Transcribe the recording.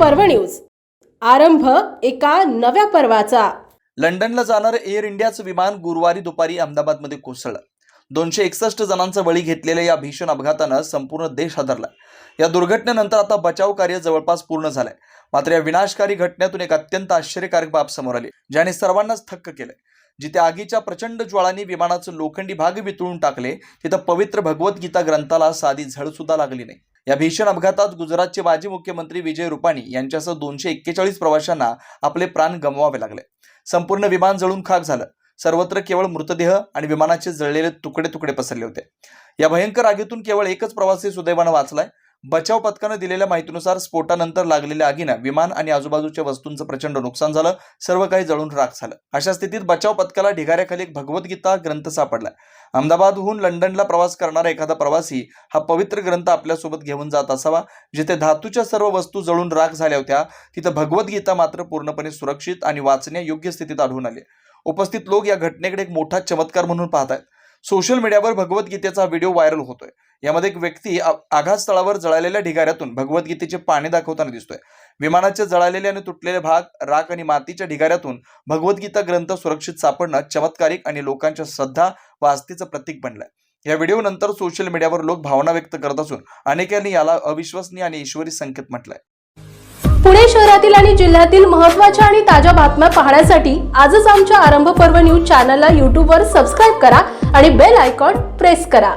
पर्व न्यूज. आरंभ एका नव्या पर्वाचा. लंडनला जाणारं एअर इंडियाचं विमान गुरुवारी दुपारी अहमदाबादमध्ये कोसळलं. दोनशे एकसष्ट जणांचा बळी घेतलेल्या या भीषण अपघातानं संपूर्ण देश हादरला. या दुर्घटनेनंतर आता बचाव कार्य जवळपास पूर्ण झालंय. मात्र या विनाशकारी घटनेतून एक अत्यंत आश्चर्यकारक बाब समोर आली ज्याने सर्वांनाच थक्क केलंय. जिथे आगीच्या प्रचंड ज्वाळांनी विमानाचं लोखंडी भाग वितळून टाकले तिथं पवित्र भगवद्गीता ग्रंथाला साधी झळ सुद्धा लागली नाही. या भीषण अपघातात गुजरातचे माजी मुख्यमंत्री विजय रुपाणी यांच्यासह दोनशे एक्केचाळीस प्रवाशांना आपले प्राण गमवावे लागले. संपूर्ण विमान जळून खाक झालं. सर्वत्र केवळ मृतदेह आणि विमानाचे जळलेले तुकडे तुकडे पसरले होते. या भयंकर आगीतून केवळ एकच प्रवासी सुदैवानं वाचलाय. बचाव पथकानं दिलेल्या माहितीनुसार स्फोटानंतर लागलेल्या आगीनं विमान आणि आजूबाजूच्या वस्तूंचं प्रचंड नुकसान झालं सर्व काही जळून राख झालं. अशा स्थितीत बचाव पथकाला ढिगाऱ्याखाली एक भगवद्गीता ग्रंथ सापडला. अहमदाबादहून लंडनला प्रवास करणारा एखादा प्रवासी हा पवित्र ग्रंथ आपल्यासोबत घेऊन जात असावा जिथे धातूच्या सर्व वस्तू जळून राख झाल्या होत्या तिथं भगवद्गीता मात्र पूर्णपणे सुरक्षित आणि वाचण्या योग्य स्थितीत आढळून आली. उपस्थित लोक या घटनेकडे एक मोठा चमत्कार म्हणून पाहत आहेत सोशल मीडियावर भगवद्गीतेचा व्हिडिओ व्हायरल होतोय. यामध्ये एक व्यक्ती आघातस्थळावर जळालेल्या ढिगाऱ्यातून भगवद्गीतेचे पाणी दाखवताना दिसतोय. विमानाचे जळालेले आणि तुटलेले भाग राख आणि मातीच्या ढिगाऱ्यातून भगवद्गीता ग्रंथ सुरक्षित सापडणं चमत्कारिक आणि लोकांच्या श्रद्धा व आस्थेचं प्रतीक बनलंय. या व्हिडिओ नंतर सोशल मीडियावर लोक भावना व्यक्त करत असून अनेकांनी याला अविश्वसनीय आणि ईश्वरी संकेत म्हटलंय. पुणे शहरातील आणि जिल्ह्यातील महत्त्वाच्या आणि ताज्या बातम्या पाहण्यासाठी आजच आमच्या आरंभ पर्व न्यूज चॅनलला यूट्यूबवर सबस्क्राईब करा आणि बेल आयकॉन प्रेस करा.